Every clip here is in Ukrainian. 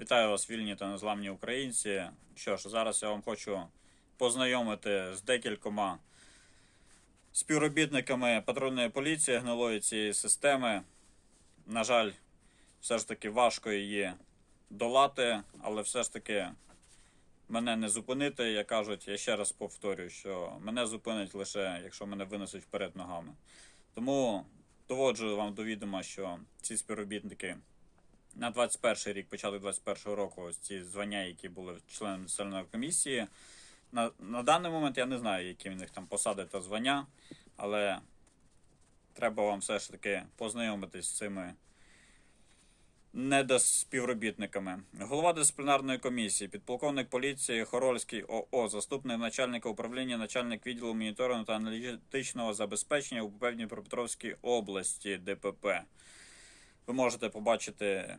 Вітаю вас, вільні та незламні українці. Що ж, зараз я вам хочу познайомити з декількома співробітниками патрульної поліції гнилої цієї системи. На жаль, все ж таки важко її долати, але все ж таки мене не зупинити. Як кажуть, я ще раз повторюю, що мене зупинить лише, якщо мене винесуть вперед ногами. Тому доводжу вам до відома, що ці співробітники на 21 рік, початок 21 року, ось ці звання, які були членами національної комісії. На, на даний момент я не знаю, які в них там посади та звання, але треба вам все ж таки познайомитись з цими недоспівробітниками. Голова дисциплінарної комісії, підполковник поліції Хорольський ОО, заступник начальника управління, начальник відділу моніторингу та аналітичного забезпечення у певній Дніпропетровській області ДПП. Ви можете побачити,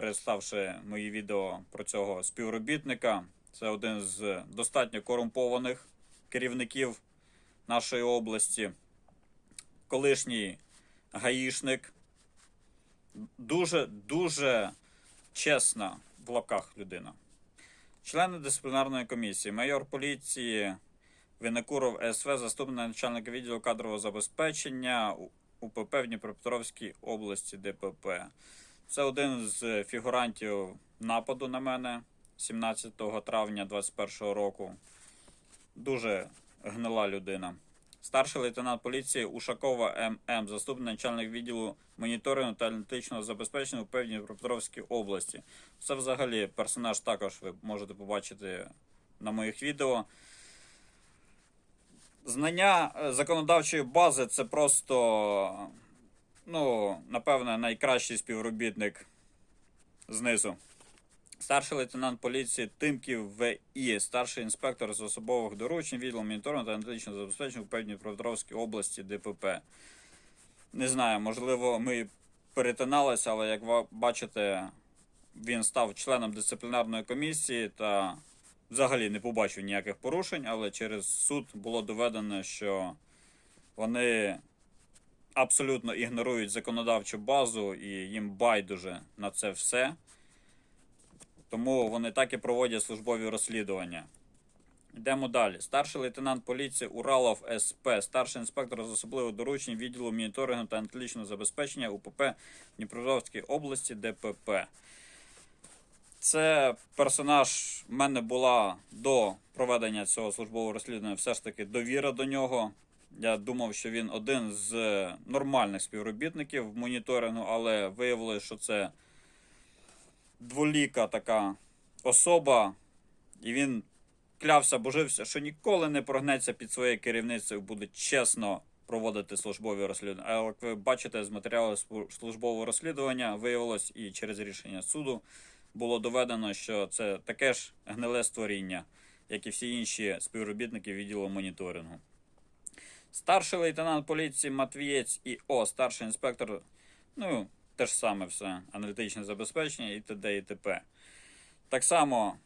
переставши мої відео про цього співробітника. Це один з достатньо корумпованих керівників нашої області, колишній гаїшник. Дуже дуже чесна в лапках людина. Члени дисциплінарної комісії, майор поліції Винокуров СВ, заступник начальника відділу кадрового забезпечення УПП в Дніпропетровській області ДПП. Це один з фігурантів нападу на мене 17 травня 2021 року. Дуже гнила людина. Старший лейтенант поліції Ушакова ММ, заступник начальник відділу моніторингу та аналітичного забезпечення у певній Дніпропетровській області. Це взагалі персонаж також ви можете побачити на моїх відео. Знання е, законодавчої бази це просто, ну, напевне, найкращий співробітник знизу. Старший лейтенант поліції Тимків В.І., старший інспектор з особових доручень, відділу моніторингу та аналітичного забезпечення у певній Дніпропетровській області ДПП. Не знаю, можливо, ми перетиналися, але як ви бачите, він став членом дисциплінарної комісії та взагалі не побачив ніяких порушень, але через суд було доведено, що вони абсолютно ігнорують законодавчу базу і їм байдуже на це все. Тому вони так і проводять службові розслідування. Йдемо далі. Старший лейтенант поліції Уралов СП, старший інспектор з особливих доручень відділу моніторингу та аналітичного забезпечення УПП Дніпропетровської області ДПП. Це персонаж в мене була до проведення цього службового розслідування все ж таки довіра до нього. Я думав, що він один з нормальних співробітників моніторингу, але виявилося, що це дволіка така особа, і він клявся, божився, що ніколи не прогнеться під своє керівництво і буде чесно проводити службові розслідування. А як ви бачите з матеріалу службового розслідування, виявилось і через рішення суду було доведено, що це таке ж гниле створіння, як і всі інші співробітники відділу моніторингу. Старший лейтенант поліції Матвієць і О, старший інспектор, ну, те ж саме все, аналітичне забезпечення і т.д. і т.п. Так само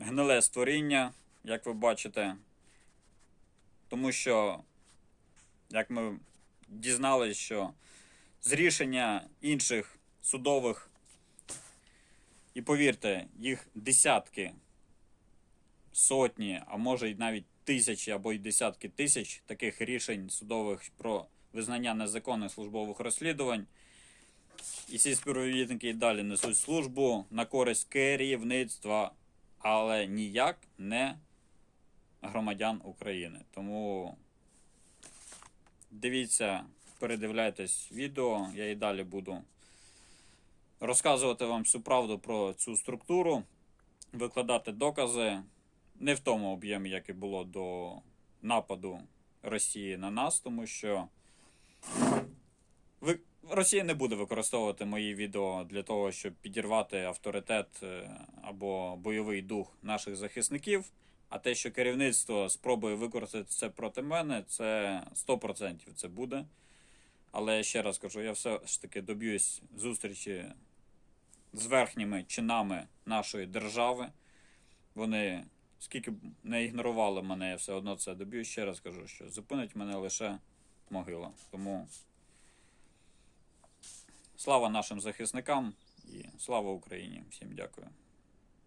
гниле створіння, як ви бачите, тому що, як ми дізналися, що з рішення інших судових, і повірте, їх десятки, сотні, а може й навіть тисячі або й десятки тисяч таких рішень судових про визнання незаконних службових розслідувань. І ці співробітники і далі несуть службу на користь керівництва, але ніяк не громадян України. Тому дивіться, передивляйтесь відео, я і далі буду розказувати вам всю правду про цю структуру, викладати докази не в тому об'ємі, як і було до нападу Росії на нас, тому що. Росія не буде використовувати мої відео для того, щоб підірвати авторитет е, або бойовий дух наших захисників. А те, що керівництво спробує використати це проти мене, це 100% це буде. Але я ще раз кажу, я все ж таки доб'юсь зустрічі з верхніми чинами нашої держави. Вони скільки б не ігнорували мене, я все одно це доб'ю. Ще раз кажу, що зупинить мене лише могила. Тому слава нашим захисникам І слава Україні! Всім дякую.